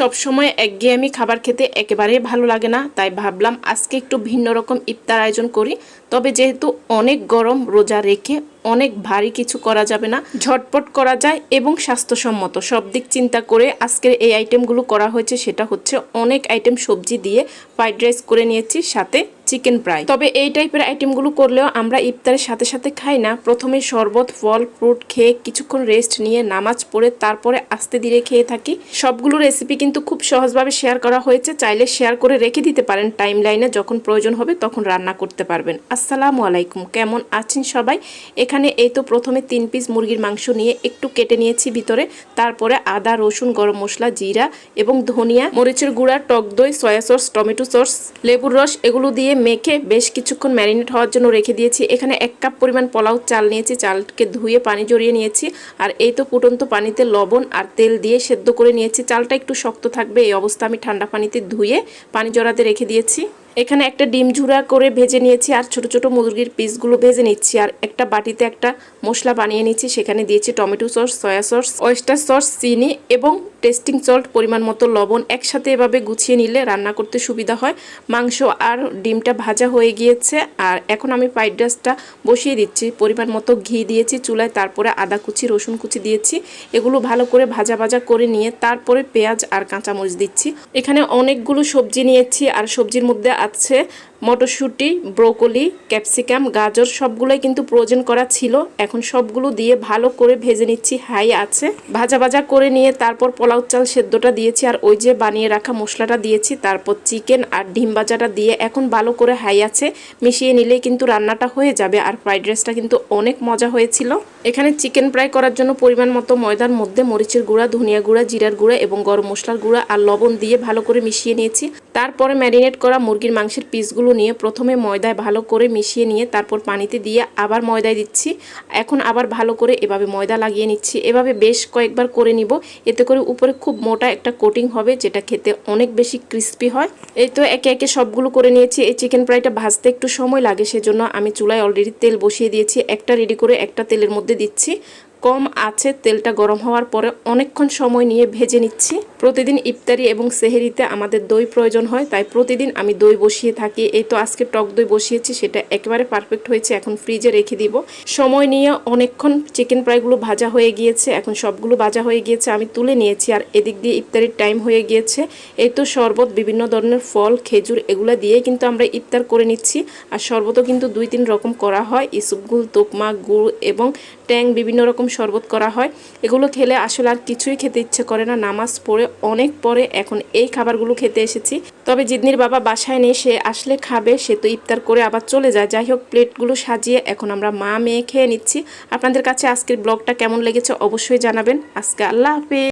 সবসময় একঘেয়েমি খাবার খেতে একেবারেই ভালো লাগে না, তাই ভাবলাম আজকে একটু ভিন্ন রকম ইফতার আয়োজন করি। তবে যেহেতু অনেক গরম, রোজা রেখে অনেক ভারী কিছু করা যাবে না, ঝটপট করা যায় এবং স্বাস্থ্যসম্মত। সব দিক চিন্তা করে আজকের এই আইটেমগুলো করা হয়েছে, সেটা হচ্ছে অনেক আইটেম সবজি দিয়ে ফ্রাইড রাইস করে নিয়েছি, সাথে চিকেন ফ্রাই। তবে এই টাইপের আইটেমগুলো করলেও আমরা ইফতারের সাথে সাথে খাই না, প্রথমে শরবত, ফল, ফ্রুট খেয়ে কিছুক্ষণ রেস্ট নিয়ে নামাজ পড়ে তারপরে আস্তে ধীরে খেয়ে থাকি। সবগুলো রেসিপি কিন্তু খুব সহজভাবে শেয়ার করা হয়েছে, চাইলে শেয়ার করে রেখে দিতে পারেন। টাইম লাইনে যখন প্রয়োজন হবে তখন রান্না করতে পারবেন। আসসালামু আলাইকুম, কেমন আছেন সবাই? এখানে এই তো প্রথমে তিন পিস মুরগির মাংস নিয়ে একটু কেটে নিয়েছি ভিতরে। তারপরে আদা, রসুন, গরম মশলা, জিরা এবং ধনিয়া, মরিচের গুঁড়া, টক দই, সয়া সস, টমেটো সস, লেবুর রস এগুলো দিয়ে মেখে বেশ কিছুক্ষণ ম্যারিনেট হওয়ার জন্য রেখে দিয়েছি। এখানে এক কাপ পরিমাণ পোলাও চাল নিয়েছি, চালকে ধুয়ে পানি জড়িয়ে নিয়েছি। আর এই তো ফুটন্ত পানিতে লবণ আর তেল দিয়ে সেদ্ধ করে নিয়েছি। চালটা একটু শক্ত থাকবে, এই অবস্থা আমি ঠান্ডা পানিতে ধুয়ে পানি জড়াতে রেখে দিয়েছি। এখানে একটা ডিম ঝুড়া করে ভেজে নিয়েছি আর ছোট ছোট মুরগির পিসগুলো ভেজে নিচ্ছি আর একটা বাটিতে একটা মশলা বানিয়ে নিচ্ছি। সেখানে দিয়েছি tomato sauce, soya sauce oyster sauce, চিনি এবং টেস্টিং সল্ট, পরিমাণ মতো লবণ একসাথে এভাবে গুছিয়ে নিলে রান্না করতে সুবিধা হয়। মাংস আর ডিমটা ভাজা হয়ে গিয়েছে আর এখন আমি ফ্রাইড রাইসটা বসিয়ে দিচ্ছি। পরিমাণ মতো ঘি দিয়েছি চুলায়, তারপরে আদা কুচি, রসুন কুচি দিয়েছি। এগুলো ভালো করে ভাজা ভাজা করে নিয়ে তারপরে পেঁয়াজ আর কাঁচামরিচ দিচ্ছি। এখানে অনেকগুলো সবজি নিয়েছি আর সবজির মধ্যে আছে মটরশুঁটি, ব্রোকলি, ক্যাপসিকাম, গাজর সবগুলোই কিন্তু প্রয়োজন করা ছিল। এখন সবগুলো দিয়ে ভালো করে ভেজে নিচ্ছি। হাই আছে। ভাজা ভাজা করে নিয়ে তারপর পোলাও চাল সেদ্ধটা দিয়েছি আর ওই যে বানিয়ে রাখা মশলাটা দিয়েছি। তারপর চিকেন আর ডিম ভাজাটা দিয়ে এখন ভালো করে হাই আছে। মিশিয়ে নিলেই কিন্তু রান্নাটা হয়ে যাবে। আর ফ্রাইড রাইসটা কিন্তু অনেক মজা হয়েছিল। এখানে চিকেন ফ্রাই করার জন্য পরিমাণ মতো ময়দার মধ্যে মরিচের গুঁড়া, ধনিয়া গুঁড়া, জিরার গুঁড়া এবং গরম মশলার গুঁড়া আর লবণ দিয়ে ভালো করে মিশিয়ে নিয়েছি। তারপরে ম্যারিনেট করা মুরগির মাংসের পিসগুলো নিয়ে প্রথমে ময়দায় ভালো করে মিশিয়ে নিয়ে তারপর পানিতে দিয়ে আবার ময়দায় দিচ্ছি। এখন আবার ভালো করে এভাবে ময়দা লাগিয়ে নিচ্ছি। এভাবে বেশ কয়েকবার করে নিব। এতে করে উপরে খুব মোটা একটা কোটিং হবে, যেটা খেতে অনেক বেশি ক্রিস্পি হয়। এই তো একে একে সবগুলো করে নিয়েছি। এই চিকেন ফ্রাইটা ভাজতে একটু সময় লাগে, সেজন্য আমি চুলায় অলরেডি তেল বসিয়ে দিয়েছি। একটা রেডি করে একটা তেলের মধ্যে দিচ্ছি কম আছে, তেলটা গরম হওয়ার পরে অনেকক্ষণ সময় নিয়ে ভেজে নিচ্ছি। প্রতিদিন ইফতারি এবং সেহেরিতে আমাদের দই প্রয়োজন হয়, তাই প্রতিদিন আমি দই বসিয়ে থাকি। এই তো আজকে টক দই বসিয়েছি, সেটা একেবারে পারফেক্ট হয়েছে, এখন ফ্রিজে রেখে দিব। সময় নিয়ে অনেকক্ষণ চিকেন ফ্রাইগুলো ভাজা হয়ে গিয়েছে, এখন সবগুলো ভাজা হয়ে গিয়েছে, আমি তুলে নিয়েছি, আর এদিক দিয়ে ইফতারির টাইম হয়ে গিয়েছে। এই তো শরবত, বিভিন্ন ধরনের ফল, খেজুর, এগুলো দিয়ে কিন্তু আমরা ইফতার করে নিচ্ছি। আর শরবতও কিন্তু দুই তিন রকম করা হয়, ইসুপগুল, তোকমা, গুড় এবং ট্যাং, বিভিন্ন রকম শরবত করা হয়। এগুলো খেলে আসলে আর কিছুই খেতে ইচ্ছে করে না। নামাজ পড়ে অনেক পরে এখন এই খাবারগুলো খেতে এসেছি। তবে জিদনির বাবা বাসায় নেই, সে আসলে খাবে, সে তো ইফতার করে আবার চলে যায়। যাই হোক, প্লেটগুলো সাজিয়ে এখন আমরা মা মেয়ে খেয়ে নিচ্ছি। আপনাদের কাছে আজকের ব্লগটা কেমন লেগেছে অবশ্যই জানাবেন। আজকে আল্লাহ হাফেজ।